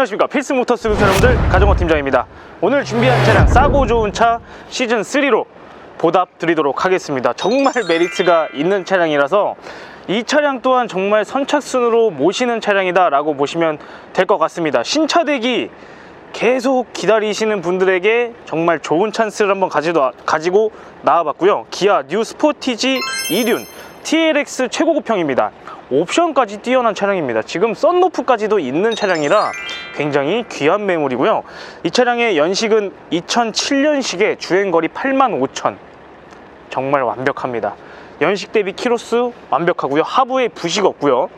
안녕하십니까. 구독자 여러분들 가정호 팀장입니다. 오늘 준비한 차량 싸고 좋은 차 시즌3로 보답 드리도록 하겠습니다. 정말 메리트가 있는 차량이라서 이 차량 또한 정말 선착순으로 모시는 차량이다 라고 보시면 될 것 같습니다. 신차 대기 계속 기다리시는 분들에게 정말 좋은 찬스를 한번 가지고 나와봤고요. 기아 뉴 스포티지 이륜 TLX 최고급형입니다. 옵션까지 뛰어난 차량입니다. 지금 썬루프까지도 있는 차량이라 굉장히 귀한 매물이고요. 이 차량의 연식은 2007년식에 주행거리 8만 5천. 정말 완벽합니다. 연식 대비 키로수 완벽하고요. 하부에 부식 없고요.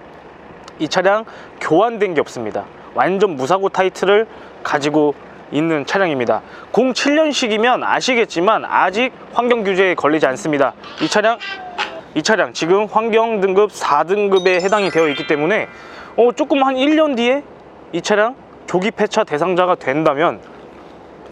이 차량 교환된 게 없습니다. 완전 무사고 타이틀을 가지고 있는 차량입니다. 07년식이면 아시겠지만 아직 환경 규제에 걸리지 않습니다. 이 차량 이 차량 지금 환경 등급 4등급에 해당이 되어 있기 때문에 어, 조금 한 1년 뒤에 이 차량 조기 폐차 대상자가 된다면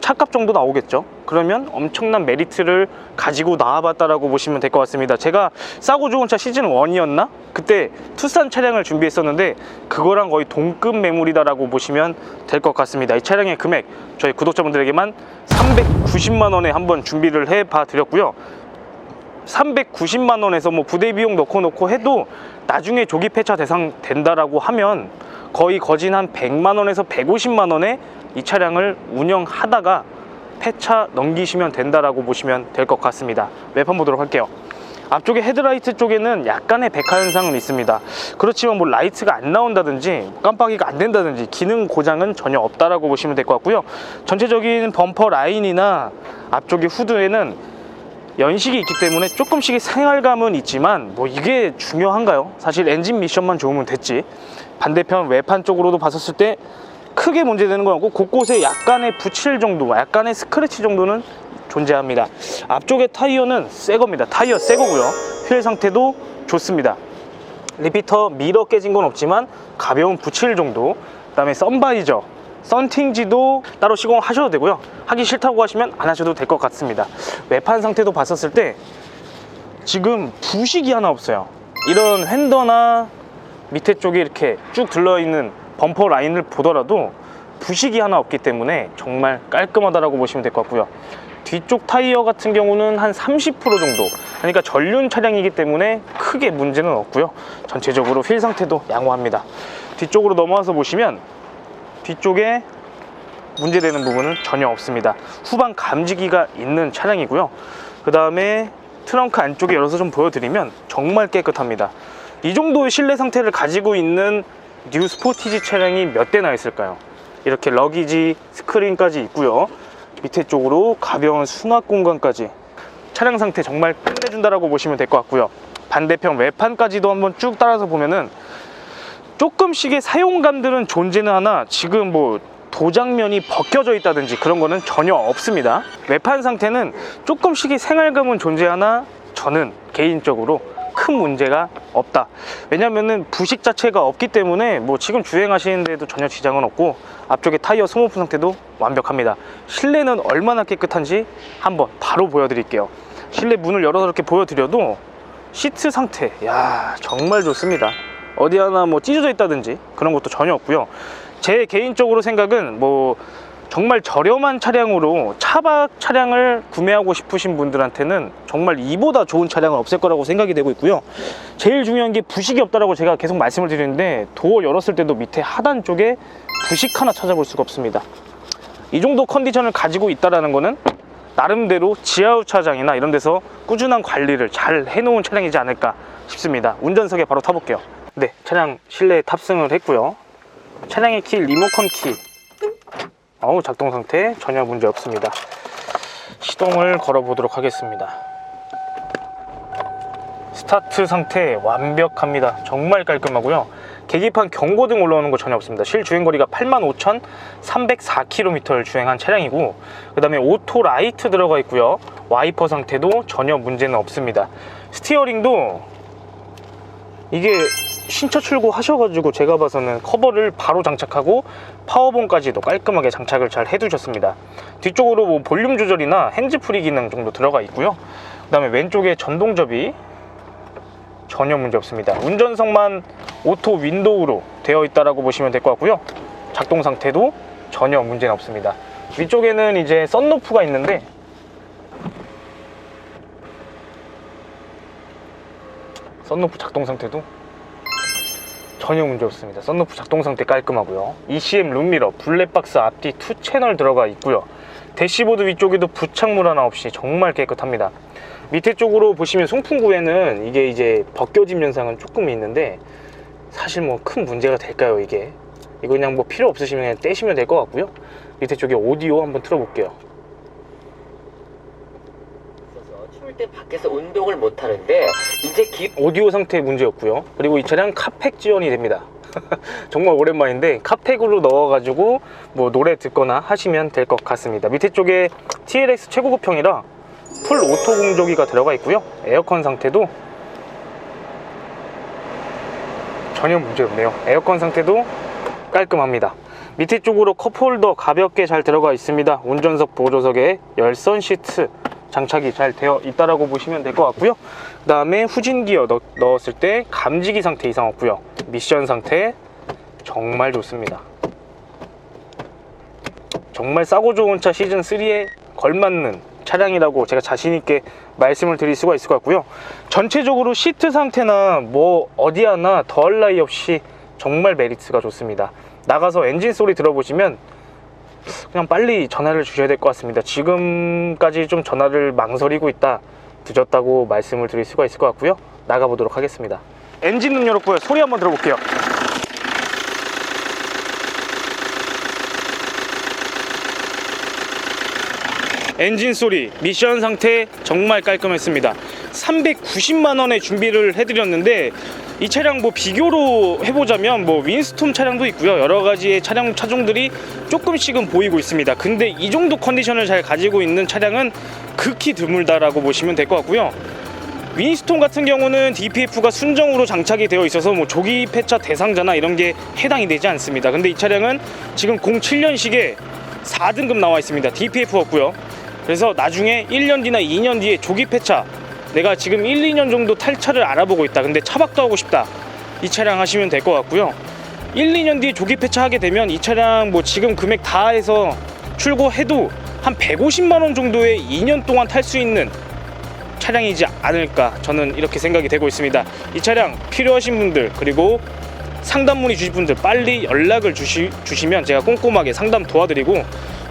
차값 정도 나오겠죠? 그러면 엄청난 메리트를 가지고 나와봤다라고 보시면 될 것 같습니다. 제가 싸고 좋은 차 시즌 1이었나? 그때 투싼 차량을 준비했었는데 그거랑 거의 동급 매물이다라고 보시면 될 것 같습니다. 이 차량의 금액 저희 구독자분들에게만 390만 원에 한번 준비를 해봐 드렸고요 390만 원에서 뭐 부대 비용 넣고 넣고 해도 나중에 조기 폐차 대상 된다라고 하면 거의 거진 한 100만 원에서 150만 원에 이 차량을 운영하다가 폐차 넘기시면 된다라고 보시면 될 것 같습니다. 웹한 보도록 할게요. 앞쪽에 헤드라이트 쪽에는 약간의 백화 현상은 있습니다. 그렇지만 뭐 라이트가 안 나온다든지 깜빡이가 안 된다든지 기능 고장은 전혀 없다라고 보시면 될 것 같고요. 전체적인 범퍼 라인이나 앞쪽의 후드에는 연식이 있기 때문에 조금씩의 생활감은 있지만 뭐 이게 중요한가요? 사실 엔진 미션만 좋으면 됐지. 반대편 외판 쪽으로도 봤었을 때 크게 문제되는 건 없고 곳곳에 약간의 붙일 정도, 약간의 스크래치 정도는 존재합니다. 앞쪽의 타이어는 새 겁니다. 타이어 새 거고요. 휠 상태도 좋습니다. 리피터 미러 깨진 건 없지만 가벼운 붙일 정도. 그 다음에 썬바이저, 썬팅지도 따로 시공하셔도 되고요. 하기 싫다고 하시면 안 하셔도 될 것 같습니다. 외판 상태도 봤었을 때 지금 부식이 하나 없어요. 이런 휀더나 밑에 쪽에 이렇게 쭉 들러있는 범퍼 라인을 보더라도 부식이 하나 없기 때문에 정말 깔끔하다라고 보시면 될 것 같고요. 뒤쪽 타이어 같은 경우는 한 30% 정도 그러니까 전륜 차량이기 때문에 크게 문제는 없고요. 전체적으로 휠 상태도 양호합니다. 뒤쪽으로 넘어와서 보시면 뒤쪽에 문제되는 부분은 전혀 없습니다. 후방 감지기가 있는 차량이고요. 그 다음에 트렁크 안쪽에 열어서 좀 보여드리면 정말 깨끗합니다. 이 정도의 실내 상태를 가지고 있는 뉴 스포티지 차량이 몇 대나 있을까요? 이렇게 러기지 스크린까지 있고요. 밑에 쪽으로 가벼운 수납 공간까지 차량 상태 정말 끝내준다라고 보시면 될 것 같고요. 반대편 외판까지도 한번 쭉 따라서 보면은 조금씩의 사용감들은 존재는 하나 지금 뭐 도장면이 벗겨져 있다든지 그런 거는 전혀 없습니다. 외판 상태는 조금씩의 생활감은 존재하나 저는 개인적으로 큰 문제가 없다. 왜냐면은 부식 자체가 없기 때문에 뭐 지금 주행하시는 데도 전혀 지장은 없고 앞쪽에 타이어 스모프 상태도 완벽합니다. 실내는 얼마나 깨끗한지 한번 바로 보여드릴게요. 실내 문을 열어서 이렇게 보여드려도 시트 상태, 야 정말 좋습니다. 어디 하나 뭐 찢어져 있다든지 그런 것도 전혀 없고요. 제 개인적으로 생각은 뭐 정말 저렴한 차량으로 차박 차량을 구매하고 싶으신 분들한테는 정말 이보다 좋은 차량은 없을 거라고 생각이 되고 있고요. 제일 중요한 게 부식이 없다라고 제가 계속 말씀을 드리는데 도어 열었을 때도 밑에 하단 쪽에 부식 하나 찾아볼 수가 없습니다. 이 정도 컨디션을 가지고 있다라는 거는 나름대로 지하주차장이나 이런 데서 꾸준한 관리를 잘 해놓은 차량이지 않을까 싶습니다. 운전석에 바로 타볼게요. 네, 차량 실내에 탑승을 했고요. 차량의 키 리모컨 키 어우 작동 상태 전혀 문제 없습니다. 시동을 걸어 보도록 하겠습니다. 스타트 상태 완벽합니다. 정말 깔끔하고요. 계기판 경고 등 올라오는 거 전혀 없습니다. 실 주행거리가 85,304km를 주행한 차량이고 그 다음에 오토 라이트 들어가 있고요. 와이퍼 상태도 전혀 문제는 없습니다. 스티어링도 이게 신차 출고 하셔가지고 제가 봐서는 커버를 바로 장착하고 파워본까지도 깔끔하게 장착을 잘 해두셨습니다. 뒤쪽으로 뭐 볼륨 조절이나 핸즈프리 기능 정도 들어가 있고요. 그 다음에 왼쪽에 전동접이 전혀 문제 없습니다. 운전석만 오토 윈도우로 되어 있다라고 보시면 될 것 같고요. 작동 상태도 전혀 문제는 없습니다. 위쪽에는 이제 썬루프가 있는데 썬루프 작동 상태도 전혀 문제 없습니다. 썬루프 작동 상태 깔끔하고요. ECM 룸미러, 블랙박스 앞뒤 투 채널 들어가 있고요. 대시보드 위쪽에도 부착물 하나 없이 정말 깨끗합니다. 밑에 쪽으로 보시면 송풍구에는 이게 이제 벗겨짐 현상은 조금 있는데 사실 뭐 큰 문제가 될까요 이게? 이거 그냥 뭐 필요 없으시면 그냥 떼시면 될 것 같고요. 밑에 쪽에 오디오 한번 틀어볼게요. 추울 때 밖에서 운동을 못 하는데 이제 기 오디오 상태 문제였고요. 그리고 이 차량 카팩 지원이 됩니다. 정말 오랜만인데 카팩으로 넣어가지고 뭐 노래 듣거나 하시면 될 것 같습니다. 밑에 쪽에 TLX 최고급형이라 풀 오토 공조기가 들어가 있고요. 에어컨 상태도 전혀 문제 없네요. 에어컨 상태도 깔끔합니다. 밑에 쪽으로 컵홀더 가볍게 잘 들어가 있습니다. 운전석 보조석에 열선 시트 장착이 잘 되어 있다라고 보시면 될 것 같고요. 그 다음에 후진 기어 넣, 넣었을 때 감지기 상태 이상 없고요. 미션 상태 정말 좋습니다. 정말 싸고 좋은 차 시즌 3에 걸맞는 차량이라고 제가 자신 있게 말씀을 드릴 수가 있을 것 같고요. 전체적으로 시트 상태나 뭐 어디 하나 더할 나위 없이 정말 메리트가 좋습니다. 나가서 엔진 소리 들어보시면 그냥 빨리 전화를 주셔야 될 것 같습니다. 지금까지 좀 전화를 망설이고 있다. 늦었다고 말씀을 드릴 수가 있을 것 같고요. 나가보도록 하겠습니다. 엔진은 열었고요. 소리 한번 들어볼게요. 엔진 소리, 미션 상태 정말 깔끔했습니다. 390만 원에 준비를 해드렸는데 이 차량 뭐 비교로 해보자면 뭐 윈스톰 차량도 있고요. 여러 가지의 차량 차종들이 조금씩은 보이고 있습니다. 근데 이 정도 컨디션을 잘 가지고 있는 차량은 극히 드물다라고 보시면 될 것 같고요. 윈스톤 같은 경우는 DPF가 순정으로 장착이 되어 있어서 뭐 조기 폐차 대상자나 이런 게 해당이 되지 않습니다. 근데 이 차량은 지금 07년식에 4등급 나와 있습니다. DPF 없고요. 그래서 나중에 1년 뒤나 2년 뒤에 조기 폐차 내가 지금 1, 2년 정도 탈 차를 알아보고 있다. 근데 차박도 하고 싶다. 이 차량 하시면 될 것 같고요. 1, 2년 뒤에 조기 폐차하게 되면 이 차량 뭐 지금 금액 다 해서 출고해도 한 150만 원 정도의 2년 동안 탈 수 있는 차량이지 않을까 저는 이렇게 생각이 되고 있습니다. 이 차량 필요하신 분들 그리고 상담 문의 주실 분들 빨리 연락을 주시, 주시면 제가 꼼꼼하게 상담 도와드리고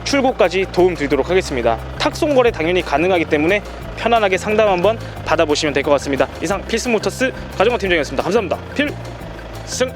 출고까지 도움 드리도록 하겠습니다. 탁송 거래 당연히 가능하기 때문에 편안하게 상담 한번 받아보시면 될 것 같습니다. 이상 필승모터스 가정과 팀장이었습니다. 감사합니다. 필승